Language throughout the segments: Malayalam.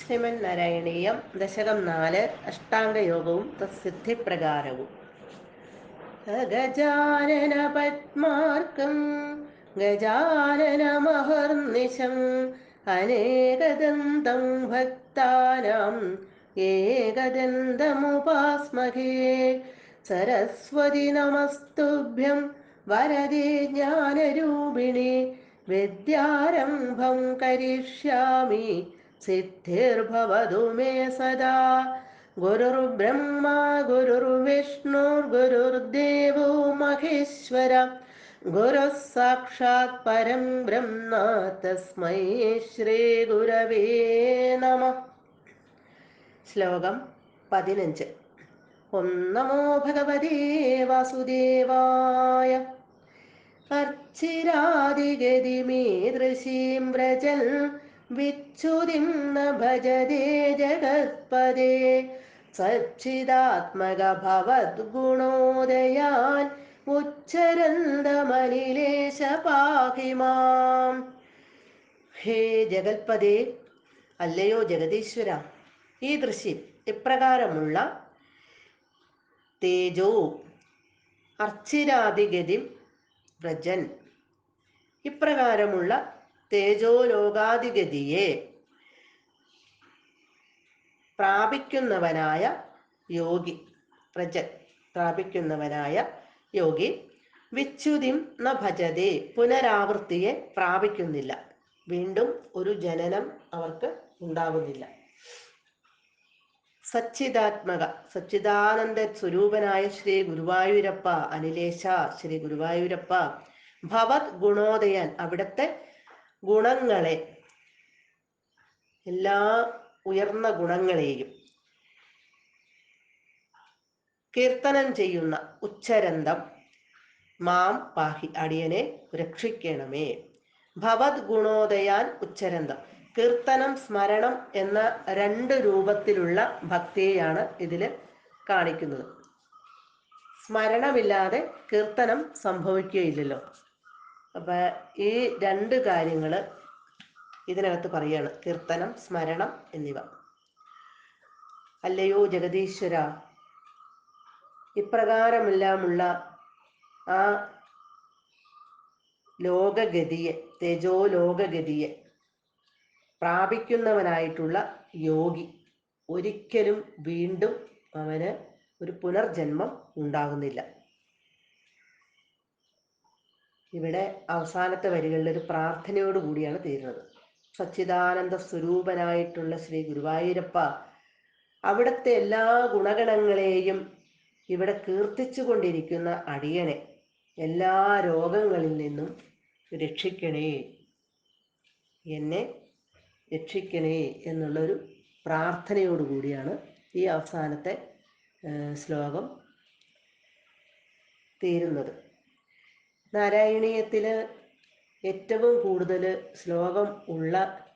ശ്രീമന്നാരായണീയം ദശകം നാല് അഷ്ടാംഗയോഗവും തത്സിദ്ധിപ്രകാരവും. ഗജാനന പത്മാർക്കം ഗജാനന മഹർനിശം അനേകദന്തം ഭക്താനാം ഏകദന്തമുപാസ്മഹേ. സരസ്വതി നമസ്തുഭ്യം വരദേ ജ്ഞാനരൂപിണി വിദ്യാരംഭം കരിഷ്യാമി. മേ സദാ. ഗുരുർബ്രഹ്മ ഗുരുർവിഷ്ണുർഗുരുർദേവോ മഹേശ്വര. ഗുരുഃ സാക്ഷാത് പരം ബ്രഹ്മ തസ്മൈ ശ്രീ ഗുരവേ നമ. ശ്ലോകം പതിനഞ്ച്. ഓം നമോ ഭഗവതേ വാസുദേവായ. അർച്ചിരാദിഗതിമീദൃശീം വ്രജൽ വിച്ഛുതിം ഭജതേ ജഗത്പദേ സച്ചിദാത്മക ഭവദ്ഗുണോദയാൻ ഉച്ചരന്തമനിലേശ പാഹിമാം ഹേ ജഗത്പദേ അല്ലയോ ജഗദീശ്വര ഈ ദൃശ്യം ഇപ്രകാരമുള്ള തേജോ അർച്ചിരാതിഗതി വ്രജൻ ഇപ്രകാരമുള്ള തേജോലോകാധിഗതിയെ പ്രാപിക്കുന്നവനായ യോഗി പ്രജ പ്രാപിക്കുന്നവനായ യോഗി വിച്ഛുതിം ന ഭജതേ പുനരാവൃത്തിയെ പ്രാപിക്കുന്നില്ല. വീണ്ടും ഒരു ജനനം അവർക്ക് ഉണ്ടാകുന്നില്ല സച്ചിദാത്മക സച്ചിദാനന്ദ സ്വരൂപനായ ശ്രീ ഗുരുവായൂരപ്പ അനിലേശ ശ്രീ ഗുരുവായൂരപ്പ ഭവത് ഗുണോദയൻ അവിടുത്തെ ഗുണങ്ങളെ. എല്ലാ ഉയർന്ന ഗുണങ്ങളെയും കീർത്തനം ചെയ്യുന്ന ഉച്ചരന്തം മാം പാഹി അടിയനെ രക്ഷിക്കണമേ. ഭവത് ഗുണോദയാൻ ഉച്ചരന്തം. കീർത്തനം സ്മരണം എന്ന രണ്ട് രൂപത്തിലുള്ള ഭക്തിയെയാണ് ഇതിൽ കാണിക്കുന്നത്. സ്മരണമില്ലാതെ കീർത്തനം സംഭവിക്കുകയില്ലല്ലോ. അപ്പൊ ഈ രണ്ട് കാര്യങ്ങൾ ഇതിനകത്ത് പറയാണ്. കീർത്തനം സ്മരണം എന്നിവ. അല്ലയോ ജഗദീശ്വര ഇപ്രകാരമെല്ലാമുള്ള ആ ലോകഗതിയെ തേജോ ലോകഗതിയെ പ്രാപിക്കുന്നവനായിട്ടുള്ള യോഗി ഒരിക്കലും വീണ്ടും അവന് ഒരു പുനർജന്മം ഉണ്ടാകുന്നില്ല. ഇവിടെ അവസാനത്തെ വരികളിൽ ഒരു പ്രാർത്ഥനയോട് കൂടിയാണ് തീരുന്നത്. സച്ചിദാനന്ദ സ്വരൂപനായിട്ടുള്ള ശ്രീ ഗുരുവായൂരപ്പ അവിടുത്തെ എല്ലാ ഗുണഗണങ്ങളെയും ഇവിടെ കീർത്തിച്ചു കൊണ്ടിരിക്കുന്ന അടിയനെ എല്ലാ രോഗങ്ങളിൽ നിന്നും രക്ഷിക്കണേ. എന്നെ രക്ഷിക്കണേ എന്നുള്ളൊരു പ്രാർത്ഥനയോട് കൂടിയാണ് ഈ അവസാനത്തെ ശ്ലോകം തീരുന്നത്. നാരായണീയത്തിൽ ഏറ്റവും കൂടുതൽ ശ്ലോകം ഉള്ള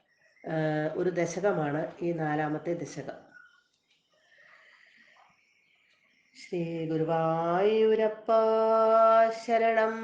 ഒരു ദശകമാണ് ഈ നാലാമത്തെ ദശകം. ശ്രീ ഗുരുവായൂരപ്പ ശരണം.